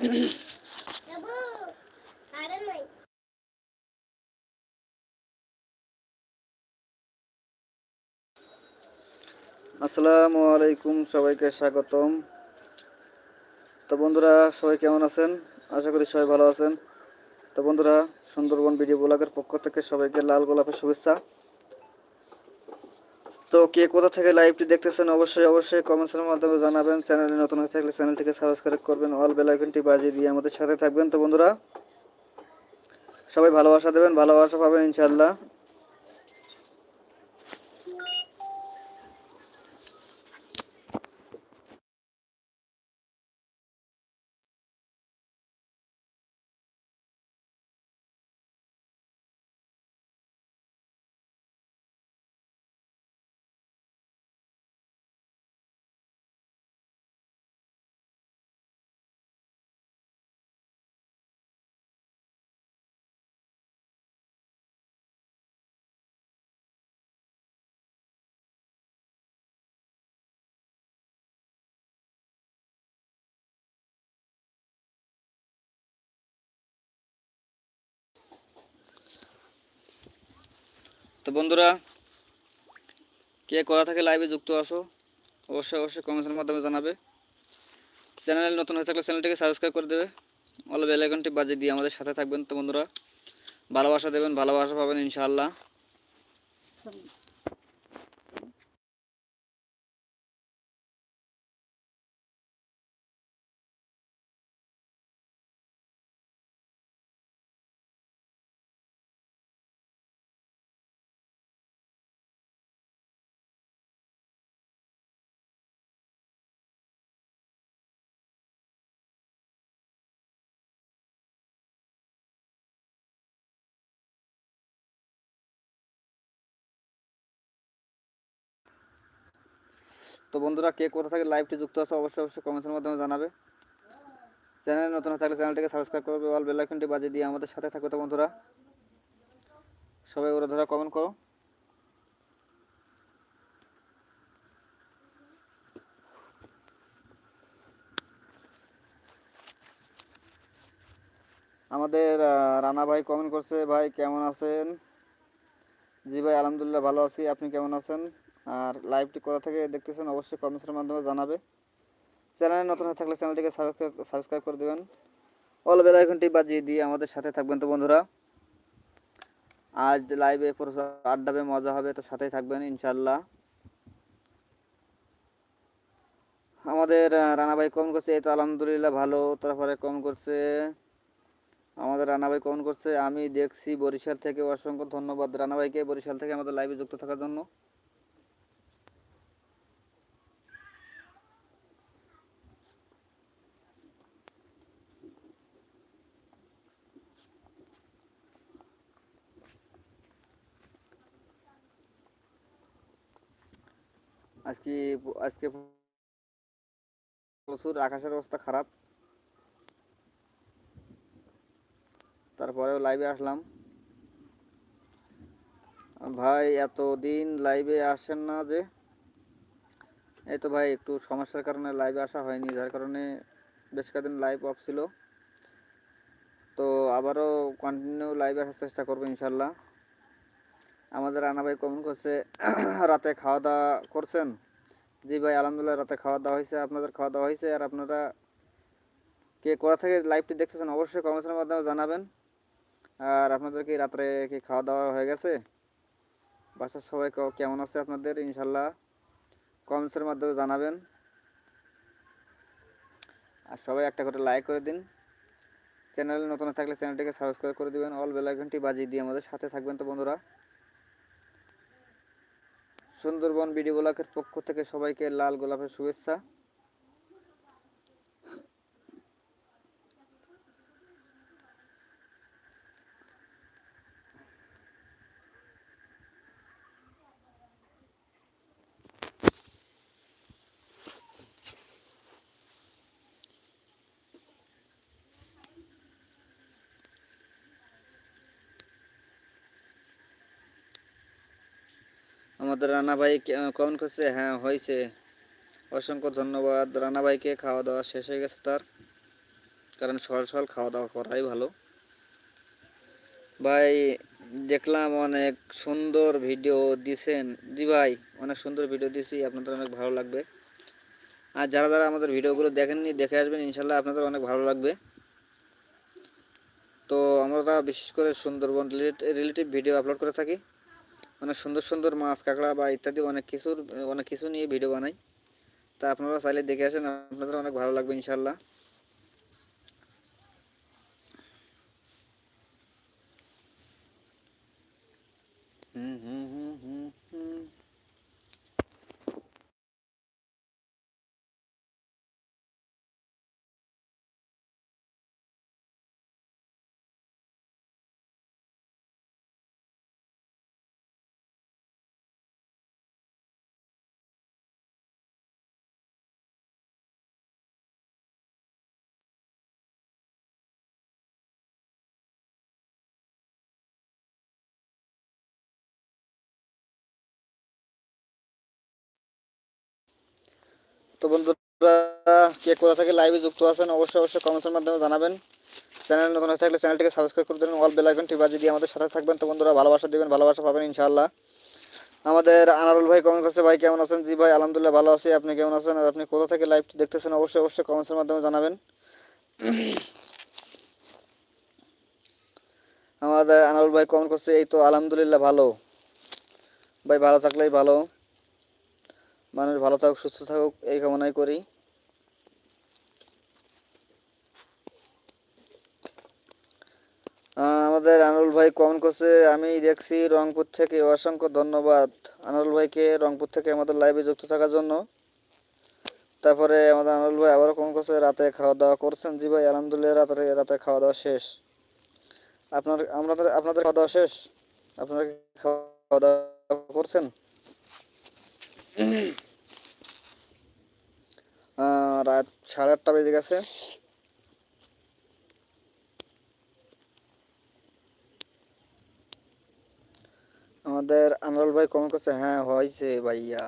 আসসালামু আলাইকুম, সবাইকে স্বাগতম। তো বন্ধুরা, সবাই কেমন আছেন? আশা করি সবাই ভালো আছেন। তো বন্ধুরা, সুন্দরবন ভিডিও ব্লগের পক্ষ থেকে সবাইকে লাল গোলাপের শুভেচ্ছা। তো কে কোথা থেকে লাইভটি দেখতেছেন অবশ্যই অবশ্যই কমেন্টসের মাধ্যমে জানাবেন। চ্যানেলে নতুন হয়ে থাকলে চ্যানেলটিকে সাবস্ক্রাইব করবেন অল বেল আইকনটি বাজিয়ে দিয়ে আমাদের সাথে থাকবেন। তো বন্ধুরা, সবাই ভালোবাসা দেবেন, ভালোবাসা পাবেন ইনশাল্লাহ তো বন্ধুরা, কে কথা থেকে লাইভে যুক্ত আছো, অবশ্যই অবশ্যই কমেন্টের মাধ্যমে জানাবে। চ্যানেল নতুন হয়ে থাকলে চ্যানেলটিকে সাবস্ক্রাইব করে দেবে। অল বেল বাজে দিয়ে আমাদের সাথে থাকবেন তো বন্ধুরা। ভালোবাসা দেবেন, ভালোবাসা পাবেন ইনশাআল্লাহ। তো বন্ধুরা, কে কোথা থেকে লাইভটি যুক্ত আছে অবশ্যই অবশ্যই কমেন্টের মাধ্যমে জানাবে। চ্যানেল নতুন থাকলে চ্যানেলটিকে সাবস্ক্রাইব করবে অল বেল আইকনটি বাজিয়ে দিয়ে আমাদের সাথে থাকো তো বন্ধুরা। সবাই ওরা ধরা কমেন্ট করো। আমাদের রানা ভাই কমেন্ট করছে, ভাই কেমন আছেন? জি ভাই, আলহামদুলিল্লাহ ভালো আছি। আপনি কেমন আছেন? আর লাইভটি কোথা থেকে দেখতেছেন অবশ্যই কমেন্টসের মাধ্যমে জানাবে। চ্যানেলে নতুন হয়ে থাকলে চ্যানেলটিকে সাবস্ক্রাইব করে দেবেন। অল বেল আইকনটি বাজিয়ে দিয়ে আমাদের সাথে থাকবেন তো বন্ধুরা। আজ লাইভে প্রচুর আড্ডাবে মজা হবে তো সাথেই থাকবেন ইনশাল্লাহ আমাদের আহ, রানা ভাই কমেন্ট করছে এই তো আলহামদুলিল্লাহ ভালো তারপরে কমেন্ট করছে। আমাদের রানা ভাই কমেন্ট করছে আমি দেখছি বরিশাল থেকে অসংখ্য ধন্যবাদ রানা ভাইকে বরিশাল থেকে আমাদের লাইভে যুক্ত থাকার জন্য। আজকে প্রচুর আকাশের অবস্থা খারাপ। তারপরেও লাইভে আসলাম। ভাই, এতদিন লাইভে আসেন না যে। এই তো ভাই, একটু সমস্যার কারণে লাইভে আসা হয়নি, যার কারণে বেশ কয়েকদিন লাইভ অফ ছিল। তো আবারও কন্টিনিউ লাইভে আসার চেষ্টা করব ইনশাল্লাহ। আমাদের রানা ভাই কমেন্ট করছে, রাতে খাওয়া দাওয়া করছেন? জি ভাই, আলহামদুলিল্লাহ, রাতে খাওয়া দাওয়া হয়েছে, আপনাদের খাওয়া দাওয়া হয়েছে, আর আপনারা কে কোথা থেকে লাইভটি দেখতেছেন অবশ্যই কমেন্টের মাধ্যমে জানাবেন। আর আপনাদের কি রাত্রে কি খাওয়া দাওয়া হয়ে গেছে? বাসার সবাই কেমন আছে আপনাদের? ইনশাল্লাহ কমেন্টসের মাধ্যমে জানাবেন। আর সবাই একটা করে লাইক করে দিন। চ্যানেলে নতুন থাকলে চ্যানেলটিকে সাবস্ক্রাইব করে দিবেন। অল বেল আইকনটি বাজিয়ে দিয়ে আমাদের সাথে থাকবেন তো বন্ধুরা। সুন্দরবন বিডি ব্লকের পক্ষ থেকে সবাইকে লাল গোলাপের শুভেচ্ছা। আমাদের রানা ভাই কমেন্ট করছে হ্যাঁ হয়েছে। অসংখ্য ধন্যবাদ। রানা ভাইকে খাওয়া দাওয়া শেষ হয়ে গেছে তার। কারণ সকাল সকাল খাওয়া দাওয়া করাই ভালো। ভাই, দেখলাম অনেক সুন্দর ভিডিও দিছেন। জি ভাই, অনেক সুন্দর ভিডিও দিছি। আপনাদের অনেক ভালো লাগবে। আর যারা যারা আমাদের ভিডিওগুলো দেখেননি, দেখে আসবেন, ইনশাল্লাহ আপনাদের অনেক ভালো লাগবে। তো আমরা বিশেষ করে সুন্দরবন রিলেটিভ ভিডিও আপলোড করে থাকি। অনেক সুন্দর সুন্দর মাছ, কাঁকড়া বা ইত্যাদি অনেক কিছুর, অনেক কিছু নিয়ে ভিডিও বানাই। তা আপনারা চাইলে দেখে আসেন, আপনাদের অনেক ভালো লাগবে ইনশাল্লাহ হুম হুম হুম। তো বন্ধুরা, কে কোথা থেকে লাইভে যুক্ত আছেন, অবশ্যই অবশ্যই কমেন্টের মাধ্যমে জানাবেন। চ্যানেল নতুন থাকলে চ্যানেলটিকে সাবস্ক্রাইব করে দেবেন অল বেল আইকনটি বাজিয়ে দিয়ে আমাদের সাথে থাকবেন। তো বন্ধুরা, ভালোবাসা দিবেন, ভালোবাসা পাবেন, ইনশাআল্লাহ। আমাদের আনারুল ভাই কমেন্ট করছে, ভাই, কেমন আছেন? জি ভাই, আলহামদুলিল্লাহ ভালো আছি। আপনি কেমন আছেন আর আপনি কোথা থেকে লাইভটি দেখতেছেন? অবশ্যই অবশ্যই কমেন্টের মাধ্যমে জানাবেন। আমাদের আনারুল ভাই কমেন্ট করছে, এই তো আলহামদুলিল্লাহ ভালো। ভাই, ভালো থাকলেই ভালো। মানুষ ভালো থাকুক, সুস্থ থাকুক, এই কামনাই করি। আমাদের আনুল ভাই কমেন্ট করছে, আমি দেখছি রংপুর থেকে অসংখ্য ধন্যবাদ। আনুল ভাইকে রংপুর থেকে আমাদের লাইভে যুক্ত থাকার জন্য। তারপরে আমাদের আনুল ভাই আবারও কমেন্ট করছে, রাতে খাওয়া দাওয়া করছেন জি ভাই, আলহামদুলিল্লাহ, রাতে রাতে খাওয়া দাওয়া শেষ। আপনার আপনাদের আপনাদের খাওয়া দাওয়া শেষ? আপনারা খাওয়া দাওয়া করছেন? রাত সাড়ে আটটা বেজে গেছে। আমাদের আনোয়ার ভাই কমেন্ট করছে হ্যাঁ হয়েছে ভাইয়া।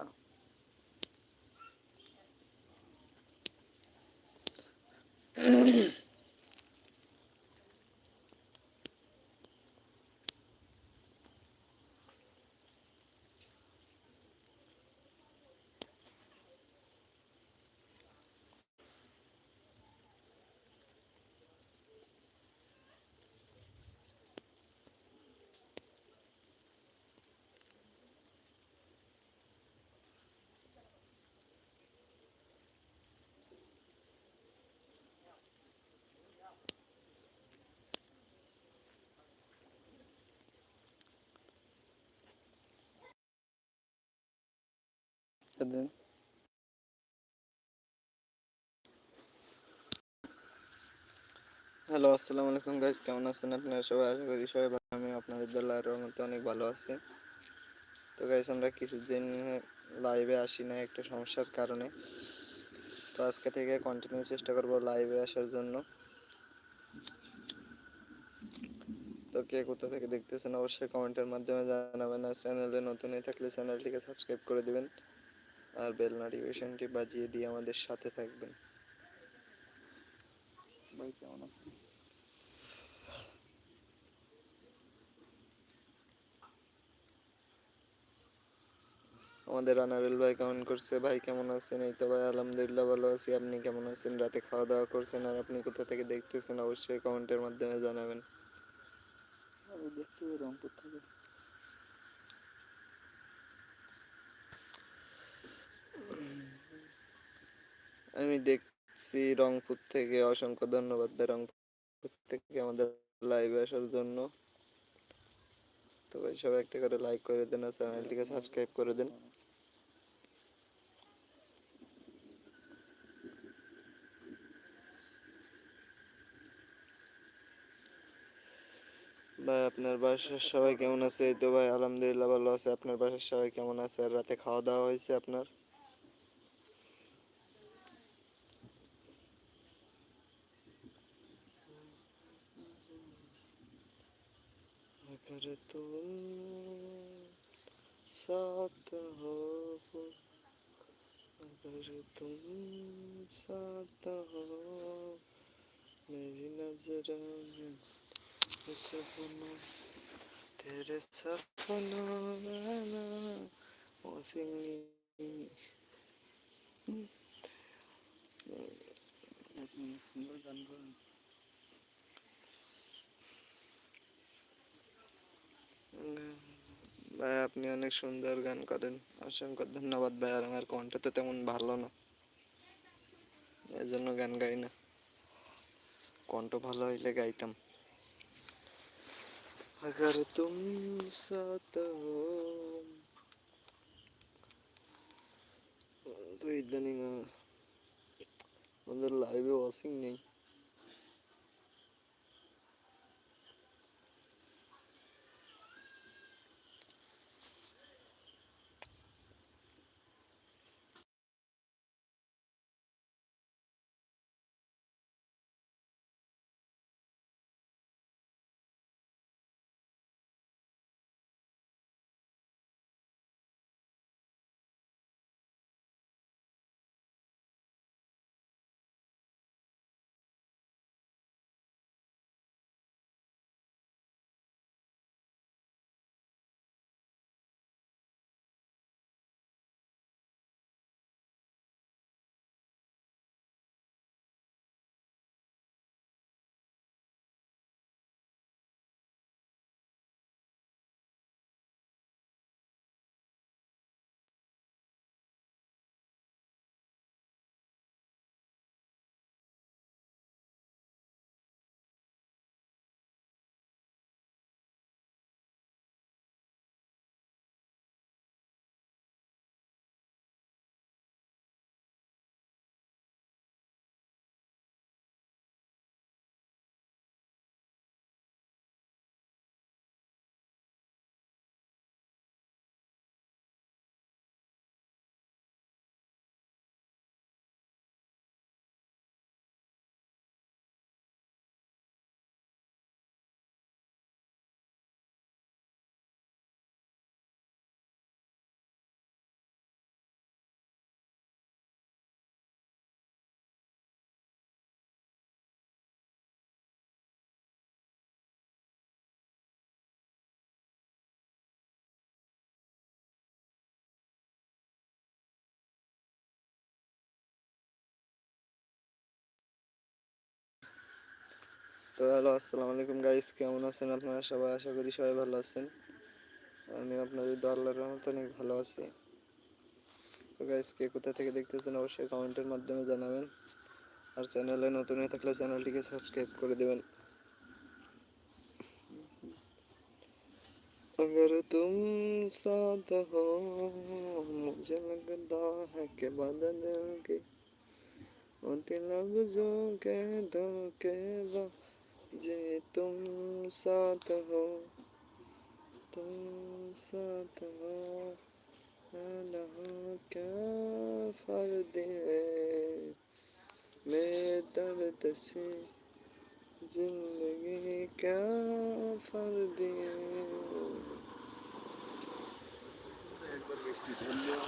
দিন হ্যালো আসসালামু আলাইকুম গাইস কেমন আছেন আপনারা সবাই? আশা করি সবাই ভালো আমি আপনাদের দোলার রহমতে অনেক ভালো আছি। তো গাইস আমরা কিছুদিন লাইভে আসি না একটা সমস্যার কারণে। তো আজকে থেকে কন্টিনিউ চেষ্টা করব লাইভে আসার জন্য। তো কে কোথা থেকে দেখতেছেন, অবশ্যই কমেন্টের মাধ্যমে জানাবেন। আর চ্যানেলে নতুন হয়ে থাকলে চ্যানেলটিকে সাবস্ক্রাইব করে দিবেন। আর বেল নোটিফিকেশনটি বাজিয়ে দিয়ে আমাদের সাথে থাকবেন। কেমন আমাদের আনারুল ভাই কমেন্ট করছে? ভাই, কেমন আছেন? এই তো ভাই, আলহামদুলিল্লাহ ভালো আছি। আপনি কেমন আছেন? রাতে খাওয়া দাওয়া করছেন আর আপনি কোথা থেকে দেখতেছেন? অবশ্যই কমেন্টের মাধ্যমে জানাবেন। আমি দেখতে রংপুর থেকে। আমি দেখছি রংপুর থেকে অসংখ্য ধন্যবাদ ভাই, রংপুর থেকে আমাদের লাইভে আসার জন্য। তো ভাই, সবাই একটা করে লাইক করে দেন আর চ্যানেলটিকে সাবস্ক্রাইব করে দেন। ভাই, আপনার বাসার সবাই কেমন আছে? তো ভাই, আলহামদুলিল্লাহ ভালো আছে। আপনার বাসার সবাই কেমন আছে? আর রাতে খাওয়া দাওয়া হয়েছে আপনার? तुम साथ हो अगर तुम साथ हो मेरी नजर में सपनों तेरे सपनों में मौसमी गान ভাই আপনি অনেক সুন্দর গান করেন অসংখ্য ধন্যবাদ ভাই আর আমার কণ্ঠ তো তেমন ভালো না এই জন্য গান গাই না কণ্ঠ ভালো হইলে গাইতাম अगर तुम साथ हो তো ইদানিং আহ, আমাদের লাইভে ওয়াচিং নেই তো হ্যালো আসসালামু আলাইকুম গাইস কেমন আছেন আপনারা সবাই আশা করি সবাই ভালো আছেন আমি আপনাদের দোয়াল্লার রহমত অনেক ভালো আছি তো গাইস কে কোথা থেকে দেখতেছেন অবশ্যই কমেন্টের মাধ্যমে জানাবেন আর চ্যানেলে নতুন হয়ে থাকলে চ্যানেলটিকে সাবস্ক্রাইব করে দেবেন अगर तुम साथ हो मुझे लगता है कि बदल के उनके लफ्जों के धोखे जे तुम साथ हो तुम साथ हो अल्लाह क्या फर्द है मेरे दर्द से जिंदगी क्या फर्द है একবার বৃষ্টি ধরলেও